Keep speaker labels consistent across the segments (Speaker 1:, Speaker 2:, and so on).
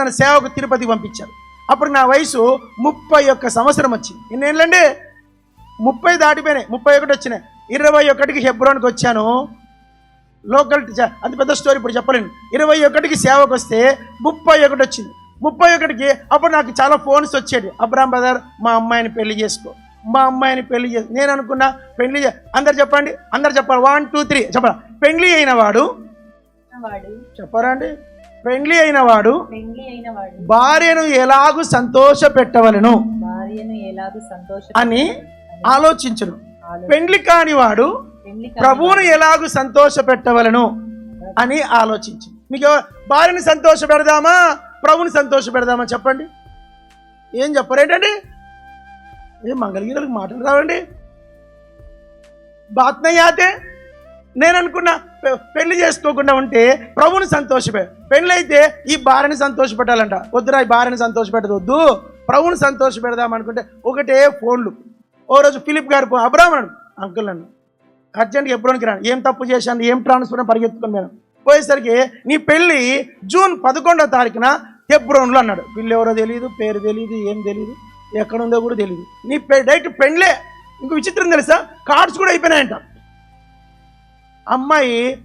Speaker 1: తన సేవకు తిరుపతి పంపించారు. అప్పుడు నా వయసు ముప్పై ఒక్క సంవత్సరం వచ్చింది. ఎన్నేళ్ళండి ముప్పై దాటిపోయినాయి. ముప్పై ఒకటి వచ్చినాయి. ఇరవై ఒకటికి హెబ్రోన్కి వచ్చాను. లోకల్ అంత పెద్ద స్టోరీ ఇప్పుడు చెప్పలేను. ఇరవై ఒకటికి సేవకు వస్తే ముప్పై ఒకటి వచ్చింది. ముప్పై ఒకటికి అప్పుడు నాకు చాలా ఫోన్స్ వచ్చేది అబ్రామ్ బ్రదర్ మా అమ్మాయిని పెళ్ళి చేసుకో. మా అమ్మాయిని పెళ్ళి చేసి నేను అనుకున్నా పెళ్ళి చే- అందరు చెప్పండి. అందరు చెప్పాలి. వన్ టూ త్రీ చెప్పాలి? పెళ్ళి అయిన వాడు. చెప్పరా అండి? పెళ్ళి అయిన వాడు భార్యను ఎలాగూ సంతోష పెట్టవలను అని ఆలోచించును.
Speaker 2: ఆలో-
Speaker 1: పెండ్లి కాని వాడు
Speaker 2: పెండ్లి కాని
Speaker 1: ప్రభువును ఎలాగూ సంతోష పెట్టవలను అని ఆలోచించు. మీకు భార్యని సంతోష పెడదామా ప్రభుని సంతోష పెడదామా చెప్పండి. ఏం చెప్పరేంటండి ఏం మంగళగిరికి మాటలు రావండి. బాత్నయ్యాతే నేను అనుకున్నా పె- పెళ్ళి చేసుకోకుండా ఉంటే ప్రభుని సంతోషపే. పెళ్ళి అయితే ఈ భార్యని సంతోషపెట్టాలంట. వద్దురా ఈ భార్యని సంతోషపెట్టదు ప్రభుని సంతోష పెడదాం అనుకుంటే ఒకటే ఫోన్లు. ఓ రోజు ఫిలిప్ గారు ఫోన్ అబ్రాహ్మణుడు అంకుల్ నన్ను. అర్జెంట్గా ఎప్పుడోనికి రాను. ఏం తప్పు చేశాను ఏం ట్రాన్స్ఫర్ పరిగెత్తుకుని నేను పోయేసరికి నీ పెళ్ళి జూన్ పదకొండో తారీఖున హెబ్రోన్లో అన్నాడు. పిల్లి ఎవరో తెలియదు పేరు తెలియదు ఏం తెలియదు ఎక్కడ ఉందో కూడా తెలియదు నీ పె డైరెక్ట్ పెళ్ళే. ఇంకో విచిత్రం తెలుసా? కార్డ్స్ కూడా అయిపోయినాయంట. అమ్మాయి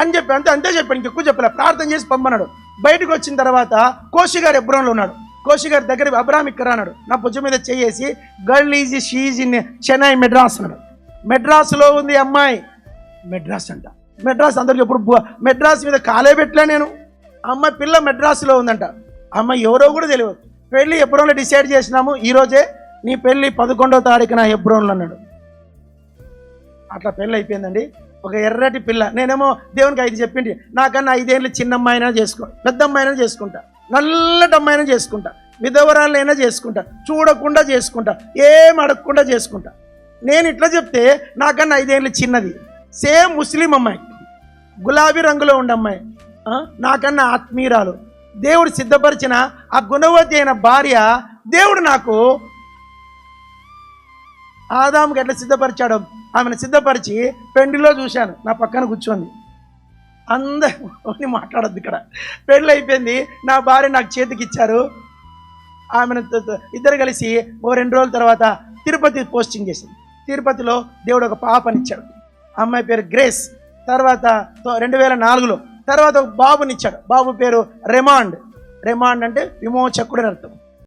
Speaker 1: అని చెప్పి అంతే అంతే చెప్పాను ఇంకెక్కువ చెప్పలే. ప్రార్థన చేసి పంపన్నాడు బయటకు వచ్చిన తర్వాత కోషి గారు ఎబ్రోన్లో ఉన్నాడు. కోషి గారి దగ్గర అబ్రామ్ ఇక్కడ అన్నాడు. నా భుజం మీద చేసి girl is she's in Chennai Madras అన్నాడు. మెడ్రాస్లో ఉంది అమ్మాయి. మెడ్రాస్ అంట. మెడ్రాస్ అందరికి ఎప్పుడు మెడ్రాస్ మీద కాలే పెట్టలే నేను. అమ్మాయి పిల్ల మెడ్రాస్లో ఉందంట. అమ్మాయి ఎవరో కూడా తెలియదు. పెళ్ళి ఎబ్రోన్లో డిసైడ్ చేసినాము. ఈరోజే నీ పెళ్ళి పదకొండో తారీఖున ఎబ్రోన్లో అన్నాడు. అట్లా పెళ్ళి అయిపోయిందండి. ఒక ఎర్రటి పిల్ల. నేనేమో దేవునికి ఐదు చెప్పింది నాకన్నా ఐదేళ్ళు చిన్న అమ్మాయినా చేసుకో పెద్ద అమ్మాయినా చేసుకుంటా నల్లటి అమ్మాయినా చేసుకుంటా విధవరాలైనా చేసుకుంటా చూడకుండా చేసుకుంటా ఏం అడగకుండా చేసుకుంటా. నేను ఇట్లా చెప్తే నాకన్నా ఐదేళ్ళు చిన్నది. సేమ్ ముస్లిం అమ్మాయి గులాబీ రంగులో ఉండే అమ్మాయి నాకన్నా ఆత్మీయురాలు. దేవుడు సిద్ధపరిచిన ఆ గుణవతి అయిన భార్య దేవుడు నాకు ఆదాముకి ఎట్లా సిద్ధపరిచాడో ఆమెను సిద్ధపరిచి పెండిలో చూశాను. నా పక్కన కూర్చోంది. అందరి మాట్లాడద్దు ఇక్కడ. పెళ్ళి అయిపోయింది. నా భార్య నాకు చేతికి ఇచ్చారు ఆమెను ఇద్దరు కలిసి ఓ రెండు రోజుల తర్వాత తిరుపతి పోస్టింగ్ చేసింది. తిరుపతిలో దేవుడు ఒక పాపనిచ్చాడు అమ్మాయి పేరు గ్రేస్. తర్వాత రెండు వేల నాలుగులో. తర్వాత ఒక బాబునిచ్చాడు బాబు పేరు రెమాండ్. రెమాండ్ అంటే విమోచకుడు అని అర్థం.